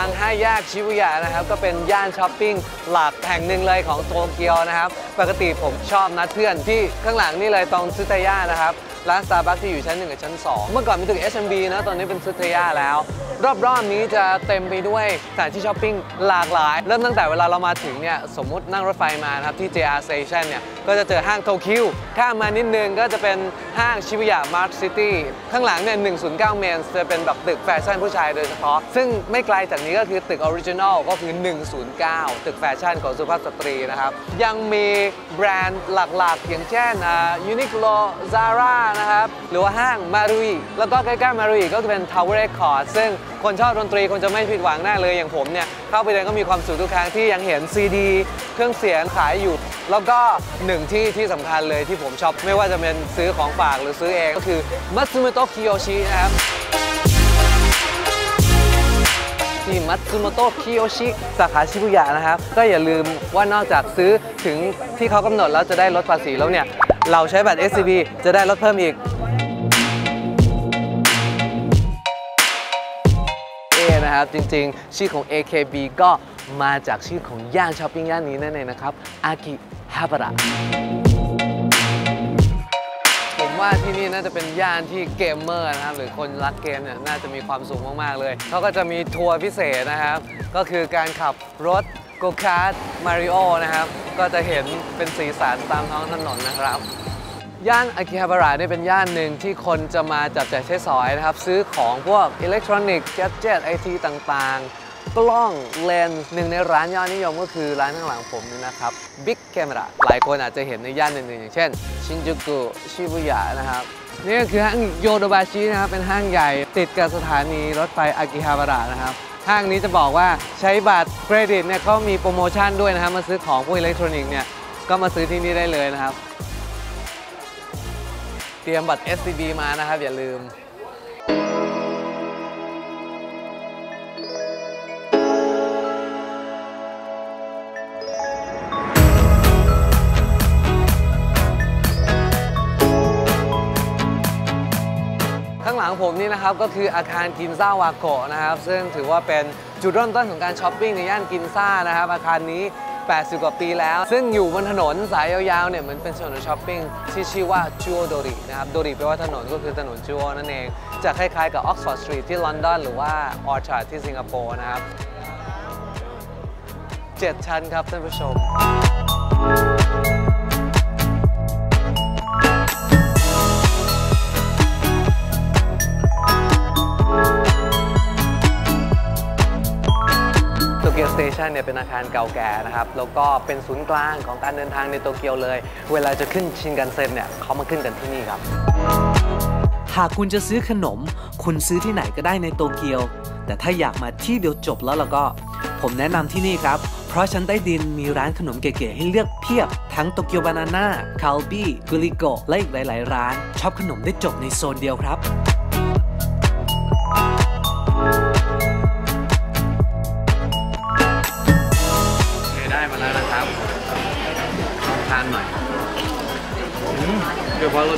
างห้าแยกชิบุยะนะครับ ก็เป็นย่านช้อปปิ้งหลักแห่งหนึ่งเลยของโตเกียวนะครับ ปกติผมชอบนัดเพื่อนที่ข้างหลังนี่เลยตรงซึตายะนะครับ ร้านสตาร์บัคที่อยู่ชั้น 1 กับชั้น 2 เมื่อก่อนมีตึก SMB นะ ตอนนี้เป็นซึตายะแล้ว รอบๆนี้จะเต็มไปด้วยสถานที่ช้อปปิ้งหลากหลาย เริ่มตั้งแต่เวลาเรามาถึงเนี่ยสมมุตินั่งรถไฟมานะครับที่ JR Station เนี่ยก็จะเจอห้างโตคิวข้ามมานิดนึงก็จะเป็นห้างชิบุยะมาร์ t ซิตี้ข้างหลังเนี่ย 109 เมนจะเป็นแบบตึกแฟชั่นผู้ชายโดยเฉพาะ ซึ่งไม่ไกลจากนี้ก็คือตึกออริจินอลก็คือ 109 ตึกแฟชั่นของสุภาพสตรีนะครับ ยังมีแบรนด์หลักๆ อย่างเช่นยูนิโคลซาร่านะครับ หรือว่าห้างมารุยแล้วก็ใกล้ๆมารุยก็จะเป็น Tower Record ซึ่ง คนชอบดนตรีคงจะไม่ผิดหวังแน่เลยอย่างผมเนี่ยเข้าไปเดินก็มีความสุขทุกครั้งที่ยังเห็นซีดีเครื่องเสียงขายอยู่ แล้วก็หนึ่งที่ที่สำคัญเลยที่ผมชอบไม่ว่าจะเป็นซื้อของฝากหรือซื้อเองก็คือ Matsumoto Kiyoshi นะครับที่มัตสึโมโตะคิโยชิสาขาชิบุยะนะครับ ก็อย่าลืมว่านอกจากซื้อถึงที่เขากำหนดแล้วจะได้ลดภาษีแล้วเนี่ย เราใช้บัตร SCB จะได้ลดเพิ่มอีก นะครับ จริงๆ ชื่อของ AKB ก็มาจากชื่อของย่านช้อปปิ้งย่านนี้นั่นเองนะครับ อากิฮาบาระผมว่าที่นี่น่าจะเป็นย่านที่เกมเมอร์นะครับ หรือคนรักเกมเนี่ยน่าจะมีความสุขมาก ๆ เลยเขาก็จะมีทัวร์พิเศษนะครับ ก็คือการขับรถโกคาร์ดมาริโอนะครับ ก็จะเห็นเป็นสีสันตามท้องถนนนะครับ ย่านอากิฮาบาระเนี่ยเป็นย่านหนึ่งที่คนจะมาจับจ่ายใช้สอยนะครับ ซื้อของพวกอิเล็กทรอนิกส์แกจ็ตไอทีต่างๆ กล้องเลนส์หนึ่งในร้านยอดนิยมก็คือร้านข้างหลังผมนี่นะครับ Big Camera หลายคนอาจจะเห็นในย่านอื่นๆอย่างเช่น ชินจูกุชิบุยะนะครับนี่ก็คือห้างโยโดบาชินะครับเป็นห้างใหญ่ติดกับสถานีรถไฟอากิฮาบาระนะครับห้างนี้จะบอกว่าใช้บัตรเครดิตเนี่ยเขามีโปรโมชั่นด้วยนะครับมาซื้อของพวกอิเล็กทรอนิกส์เนี่ยก็มาซื้อที่นี่ได้เลยนะครับ ตรียมบัตร SCB มานะครับ อย่าลืมข้างหลังผมนี่นะครับก็คืออาคารกินซ่าวาโกะนะครับ ซึ่งถือว่าเป็นจุดเริ่มต้นของการช้อปปิ้งในย่านกินซ่านะครับ อาคารนี้ 80 กว่าปีแล้ว ซึ่งอยู่บนถนนสายยาวๆเนี่ยเหมือนเป็นถนนช้อปปิ้งที่ชื่อว่าจูโอโดรินะครับโดริแปลว่าถนนก็คือถนนจูโอนั่นเอง จะคล้ายๆกับออกซฟอร์ดสตรีทที่ลอนดอนหรือว่าออร์ชาร์ดที่สิงคโปร์นะครับ 7 ชั้นครับท่านผู้ชม กียวสเตชันเนี่ยเป็นอาคารเก่าแก่นะครับ แล้วก็เป็นศูนย์กลางของการเดินทางในโตเกียวเลย เวลาจะขึ้นชินกันเซ็นเนี่ยเขามาขึ้นกันที่นี่ครับ หากคุณจะซื้อขนม คุณซื้อที่ไหนก็ได้ในโตเกียว แต่ถ้าอยากมาที่เดียวจบแล้วแล้วก็ ผมแนะนำที่นี่ครับ เพราะชั้นใต้ดินมีร้านขนมเก๋ๆให้เลือกเพียบ ทั้งโตเกียวบานาน่าคาลบี้กุลิโกและอีกหลาย ๆ ร้านชอปขนมได้จบในโซนเดียวครับ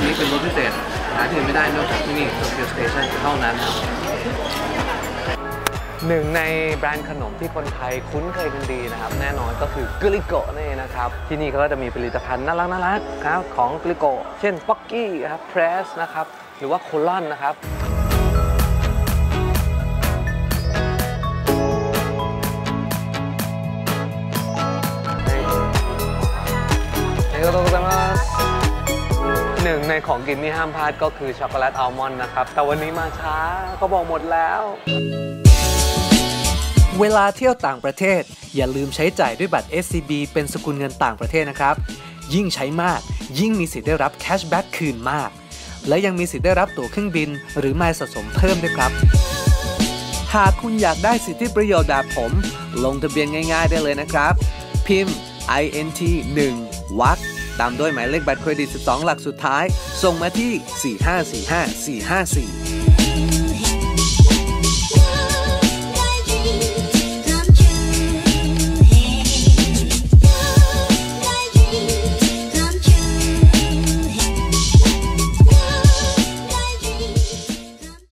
นี้เป็นรถพิเศษ หาที่อื่นไม่ได้นอกจากที่นี่โตเกียวสเตชันเท่านั้นครับหนึ่งในแบรนด์ขนมที่คนไทยคุ้นเคยกันดีนะครับ แน่นอนก็คือกลิโกนี่นเองนะครับ ที่นี่เขาก็จะมีผลิตภัณฑ์น่ารักน่ารักๆครับของกลิโก เช่นป๊อกกี้ครับเพรสนะครับ หรือว่าโคลอนนะครับ งในของกินที่ห้ามพลาดก็คือช็อกโกแลตอัลมอนด์นะครับ แต่วันนี้มาช้าเขาบอกหมดแล้ว เวลาเที่ยวต่างประเทศ อย่าลืมใช้จ่ายด้วยบัตร SCB เป็นสกุลเงินต่างประเทศนะครับ ยิ่งใช้มาก ยิ่งมีสิทธิ์ได้รับแคชแบ็กคืนมาก และยังมีสิทธิ์ได้รับตั๋วเครื่องบิน หรือไมล์สะสมเพิ่มด้วยครับหากคุณอยากได้สิทธิประโยชน์แบบผม ลงทะเบียนง่าย ๆ ได้เลยนะครับ พิมพ์ int 1วัก ตามด้วยหมายเลขบัตรเครดิต 12 หลักสุดท้าย ส่งมาที่ 4545454